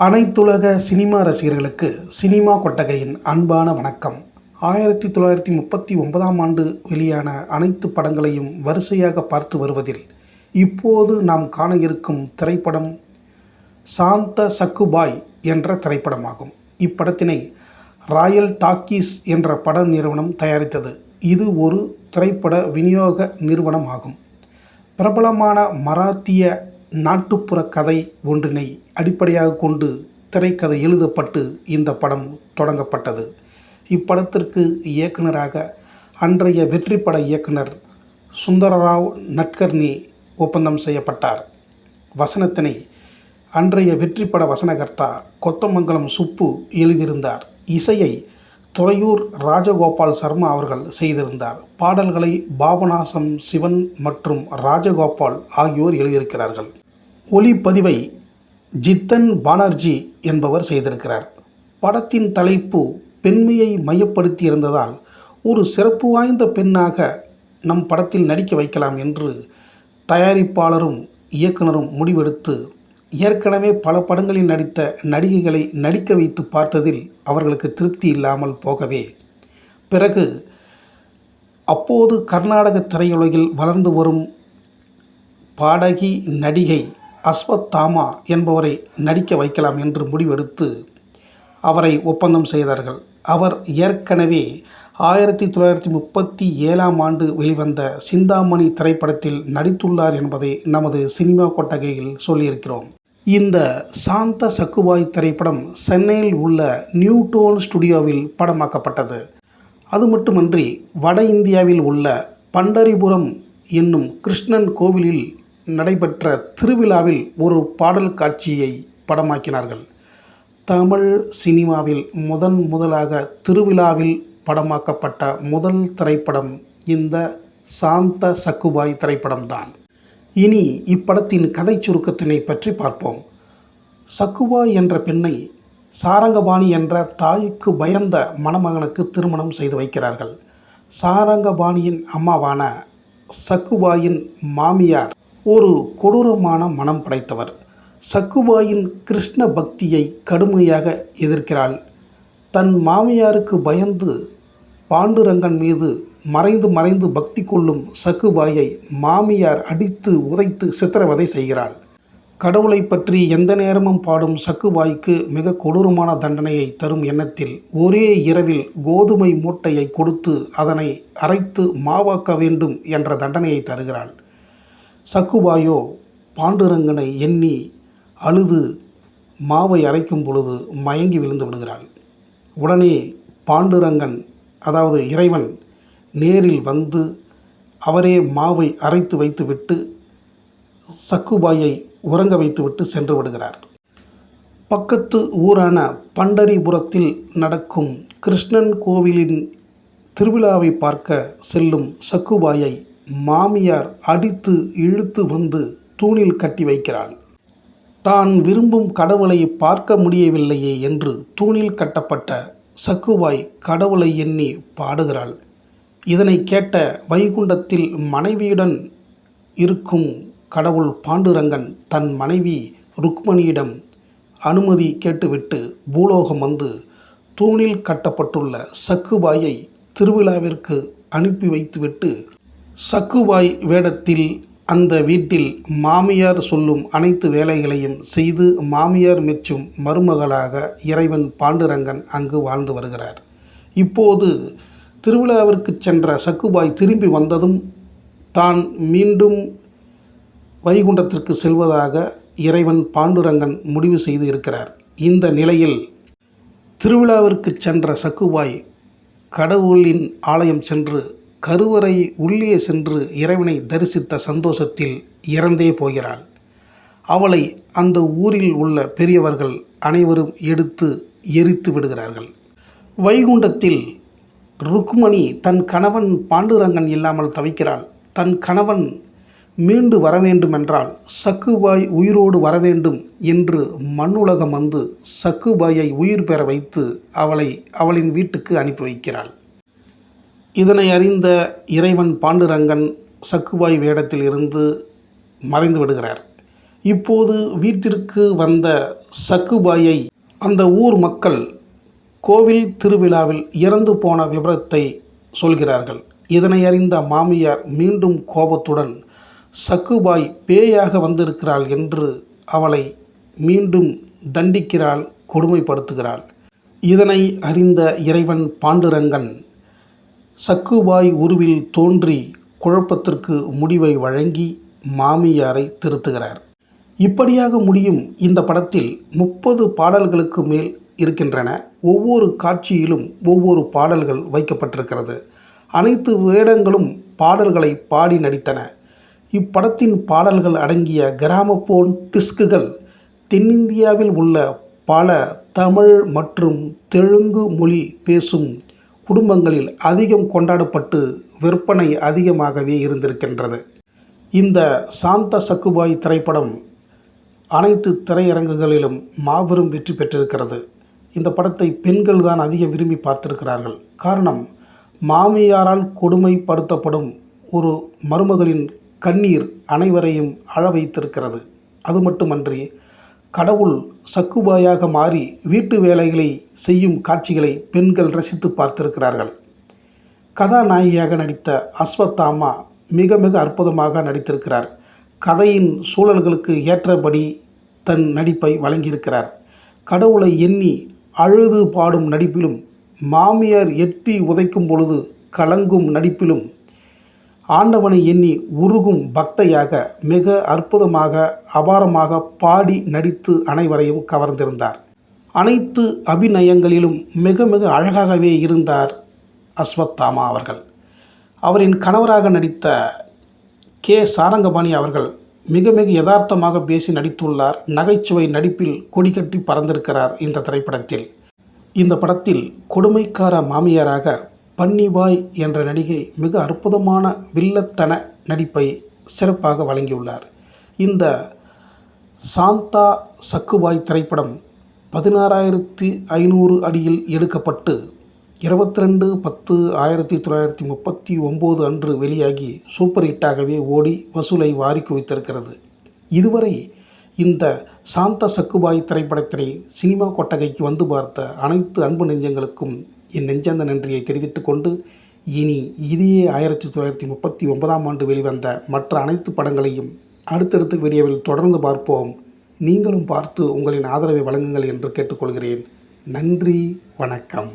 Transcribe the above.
அனைத்துலக சினிமா ரசிகர்களுக்கு சினிமா கொட்டகையின் அன்பான வணக்கம். ஆயிரத்தி தொள்ளாயிரத்தி முப்பத்தி ஒன்பதாம் ஆண்டு வெளியான அனைத்து படங்களையும் வரிசையாக பார்த்து வருவதில் இப்போது நாம் காண இருக்கும் திரைப்படம் சாந்த சக்குபாய் என்ற திரைப்படமாகும். இப்படத்தினை ராயல் டாக்கீஸ் என்ற பட நிறுவனம் தயாரித்தது. இது ஒரு திரைப்பட விநியோக நிறுவனம் ஆகும் பிரபலமான மராத்திய நாட்டுப்புற கதை ஒன்றினை அடிப்படையாக கொண்டு திரைக்கதை எழுதப்பட்டு இந்த படம் தொடங்கப்பட்டது. இப்படத்திற்கு இயக்குனராக அன்றைய வெற்றி பட இயக்குனர் சுந்தரராவ் நட்கர்னி ஒப்பந்தம் செய்யப்பட்டார். வசனத்தினை அன்றைய வெற்றி பட வசனகர்த்தா கொத்தமங்கலம் சுப்பு எழுதியிருந்தார். இசையை துறையூர் ராஜகோபால் சர்மா அவர்கள் செய்திருந்தார். பாடல்களை பாபநாசம் சிவன் மற்றும் ராஜகோபால் ஆகியோர் எழுதியிருக்கிறார்கள். ஒளிப்பதிவை ஜித்தன் பானர்ஜி என்பவர் செய்திருக்கிறார். படத்தின் தலைப்பு பெண்மையை மையப்படுத்தி இருந்ததால் ஒரு சிறப்பு வாய்ந்த பெண்ணாக நம் படத்தில் நடிக்க வைக்கலாம் என்று தயாரிப்பாளரும் இயக்குனரும் முடிவெடுத்து ஏற்கனவே பல படங்களில் நடித்த நடிகைகளை நடிக்க வைத்து பார்த்ததில் அவர்களுக்கு திருப்தி இல்லாமல் போகவே. பிறகு அப்போது கர்நாடக திரையுலகில் வளர்ந்து வரும் பாடகி நடிகை அஸ்வத்தாமா என்பவரை நடிக்க வைக்கலாம் என்று முடிவெடுத்து அவரை ஒப்பந்தம் செய்தார்கள். அவர் ஏற்கனவே ஆயிரத்தி தொள்ளாயிரத்தி முப்பத்தி ஏழாம் ஆண்டு வெளிவந்த சிந்தாமணி திரைப்படத்தில் நடித்துள்ளார் என்பதை நமது சினிமா கொட்டகையில் சொல்லியிருக்கிறோம். இந்த சாந்த சக்குபாய் திரைப்படம் சென்னையில் உள்ள நியூடோன் ஸ்டுடியோவில் படமாக்கப்பட்டது. அது மட்டுமன்றி வட இந்தியாவில் உள்ள பண்டரிபுரம் என்னும் கிருஷ்ணன் கோவிலில் நடைபெற்ற திருவிழாவில் ஒரு பாடல் காட்சியை படமாக்கினார்கள். தமிழ் சினிமாவில் முதன் முதலாக திருவிழாவில் படமாக்கப்பட்ட முதல் திரைப்படம் இந்த சாந்த சக்குபாய் திரைப்படம்தான். இனி இப்படத்தின் கதை சுருக்கத்தினை பற்றி பார்ப்போம். சக்குபாய் என்ற பெண்ணை சாரங்கபாணி என்ற தாய்க்கு பயந்த மணமகனுக்கு திருமணம் செய்து வைக்கிறார்கள். சாரங்கபாணியின் அம்மாவான சக்குபாயின் மாமியார் ஒரு கொடூரமான மனம் படைத்தவர். சக்குபாயின் கிருஷ்ண பக்தியை கடுமையாக எதிர்க்கிறாள். தன் மாமியாருக்கு பயந்து பாண்டுரங்கன் மீது மறைந்து மறைந்து பக்தி கொள்ளும் சக்குபாயை மாமியார் அடித்து உதைத்து சித்திரவதை செய்கிறாள். கடவுளை பற்றி எந்த நேரமும் பாடும் சக்குபாய்க்கு மிக கொடூரமான தண்டனையை தரும் எண்ணத்தில் ஒரே இரவில் கோதுமை மூட்டையை கொடுத்து அதனை அரைத்து மாவாக்க வேண்டும் என்ற தண்டனையை தருகிறாள். சக்குபாயோ பாண்டுரங்கனை எண்ணி அழுது மாவை அரைக்கும் பொழுது மயங்கி விழுந்து விடுகிறாள். உடனே பாண்டுரங்கன் அதாவது இறைவன் நேரில் வந்து அவரே மாவை அரைத்து வைத்துவிட்டு சக்குபாயை உறங்க வைத்துவிட்டு சென்று விடுகிறார். பக்கத்து ஊரான பண்டரிபுரத்தில் நடக்கும் கிருஷ்ணன் கோவிலின் திருவிழாவை பார்க்க செல்லும் சக்குபாயை மாமியார் அடித்து இழுத்து வந்து தூணில் கட்டி வைக்கிறாள். தான் விரும்பும் கடவுளை பார்க்க முடியவில்லையே என்று தூணில் கட்டப்பட்ட சக்குபாய் கடவுளை எண்ணி பாடுகிறாள். இதனை கேட்ட வைகுண்டத்தில் மனைவியுடன் இருக்கும் கடவுள் பாண்டுரங்கன் தன் மனைவி ருக்மணியிடம் அனுமதி கேட்டுவிட்டு பூலோகம் வந்து தூணில் கட்டப்பட்டுள்ள சக்குபாயை திருவிழாவிற்கு அனுப்பி வைத்துவிட்டு சக்குபாய் வேடத்தில் அந்த வீட்டில் மாமியார் சொல்லும் அனைத்து வேலைகளையும் செய்து மாமியார் மெச்சும் மருமகளாக இறைவன் பாண்டுரங்கன் அங்கு வாழ்ந்து வருகிறார். இப்போது திருவிழாவிற்கு சென்ற சக்குபாய் திரும்பி வந்ததும் தான் மீண்டும் வைகுண்டத்திற்கு செல்வதாக இறைவன் பாண்டுரங்கன் முடிவு செய்து இருக்கிறார். இந்த நிலையில் திருவிழாவிற்கு சென்ற சக்குபாய் கடவுளின் ஆலயம் சென்று கருவறை உள்ளே சென்று இறைவனை தரிசித்த சந்தோஷத்தில் இறந்தே போகிறாள். அவளை அந்த ஊரில் உள்ள பெரியவர்கள் அனைவரும் எடுத்து எரித்து விடுகிறார்கள். வைகுண்டத்தில் ருக்மணி தன் கணவன் பாண்டுரங்கன் இல்லாமல் தவிக்கிறாள். தன் கணவன் மீண்டு வர வேண்டுமென்றால் சக்குபாய் உயிரோடு வர வேண்டும் என்று மண்ணுலகம் வந்து சக்குபாயை உயிர் பெற வைத்து அவளை அவளின் வீட்டுக்கு அனுப்பி வைக்கிறாள். இதனை அறிந்த இறைவன் பாண்டுரங்கன் சக்குபாய் வேடத்தில் இருந்து மறைந்து விடுகிறார். இப்போது வீட்டிற்கு வந்த சக்குபாயை அந்த ஊர் மக்கள் கோவில் திருவிழாவில் இறந்து போன விவரத்தை சொல்கிறார்கள். இதனை அறிந்த மாமியார் மீண்டும் கோபத்துடன் சக்குபாய் பேயாக வந்திருக்கிறாள் என்று அவளை மீண்டும் தண்டிக்கிறாள் கொடுமைப்படுத்துகிறாள். இதனை அறிந்த இறைவன் பாண்டுரங்கன் சக்குபாய் உருவில் தோன்றி குழப்பத்திற்கு முடிவை வழங்கி மாமியாரை திருத்துகிறார். இப்படியாக முடியும் இந்த படத்தில் முப்பது பாடல்களுக்கு மேல் இருக்கின்றன. ஒவ்வொரு காட்சியிலும் ஒவ்வொரு பாடல்கள் வைக்கப்பட்டிருக்கிறது. அனைத்து வேடங்களும் பாடல்களை பாடி நடித்தன. இப்படத்தின் பாடல்கள் அடங்கிய கிராமபோன் டிஸ்குகள் தென்னிந்தியாவில் உள்ள பல தமிழ் மற்றும் தெலுங்கு மொழி பேசும் குடும்பங்களில் அதிகம் கொண்டாடப்பட்டு விற்பனை அதிகமாகவே இருந்திருக்கின்றது. இந்த சாந்த சக்குபாய் திரைப்படம் அனைத்து திரையரங்குகளிலும் மாபெரும் வெற்றி பெற்றிருக்கிறது. இந்த படத்தை பெண்கள் தான் அதிகம் விரும்பி பார்த்திருக்கிறார்கள். காரணம் மாமியாரால் கொடுமைப்படுத்தப்படும் ஒரு மருமகளின் கண்ணீர் அனைவரையும் அழ வைத்திருக்கிறது அது மட்டுமன்றி கடவுள் சக்குபாயாக மாறி வீட்டு வேலைகளை செய்யும் காட்சிகளை பெண்கள் ரசித்து பார்த்திருக்கிறார்கள். கதாநாயகியாக நடித்த அஸ்வத்தாமா மிக மிக அற்புதமாக நடித்திருக்கிறார். கதையின் சூழல்களுக்கு ஏற்றபடி தன் நடிப்பை வழங்கியிருக்கிறார். கடவுளை எண்ணி அழுது பாடும் நடிப்பிலும் மாமியார் எட்டி உதைக்கும் பொழுது கலங்கும் நடிப்பிலும் ஆண்டவனை எண்ணி உருகும் பக்தையாக மிக அற்புதமாக அபாரமாக பாடி நடித்து அனைவரையும் கவர்ந்திருந்தார். அனைத்து அபிநயங்களிலும் மிக மிக அழகாகவே இருந்தார் அஸ்வத்தாமா அவர்கள். அவரின் கணவராக நடித்த கே. சாரங்கபாணி அவர்கள் மிக மிக யதார்த்தமாக பேசி நடித்துள்ளார். நகைச்சுவை நடிப்பில் கொடிகட்டி பறந்திருக்கிறார் இந்த திரைப்படத்தில். இந்த படத்தில் கொடுமைக்கார மாமியாராக பன்னிபாய் என்ற நடிகை மிக அற்புதமான வில்லத்தன நடிப்பை சிறப்பாக வழங்கியுள்ளார். இந்த சாந்தா சக்குபாய் திரைப்படம் பதினாறாயிரத்தி ஐநூறு அடியில் எடுக்கப்பட்டு இருபத்தி ரெண்டு பத்து ஆயிரத்தி தொள்ளாயிரத்தி முப்பத்தி ஒம்பது அன்று வெளியாகி சூப்பர் ஹிட்டாகவே ஓடி வசூலை வாரி குவித்திருக்கிறது இதுவரை இந்த சாந்த சக்குபாய் திரைப்படத்தினை சினிமா கொட்டகைக்கு வந்து பார்த்த அனைத்து அன்பு நெஞ்சங்களுக்கும் என் நெஞ்சந்த நன்றியை தெரிவித்துக் கொண்டு இனி இதே ஆயிரத்தி தொள்ளாயிரத்தி முப்பத்தி ஒன்பதாம் ஆண்டு வெளிவந்த மற்ற அனைத்து படங்களையும் அடுத்தடுத்த வீடியோவில் தொடர்ந்து பார்ப்போம். நீங்களும் பார்த்து உங்களின் ஆதரவை வழங்குங்கள் என்று கேட்டுக்கொள்கிறேன். நன்றி வணக்கம்.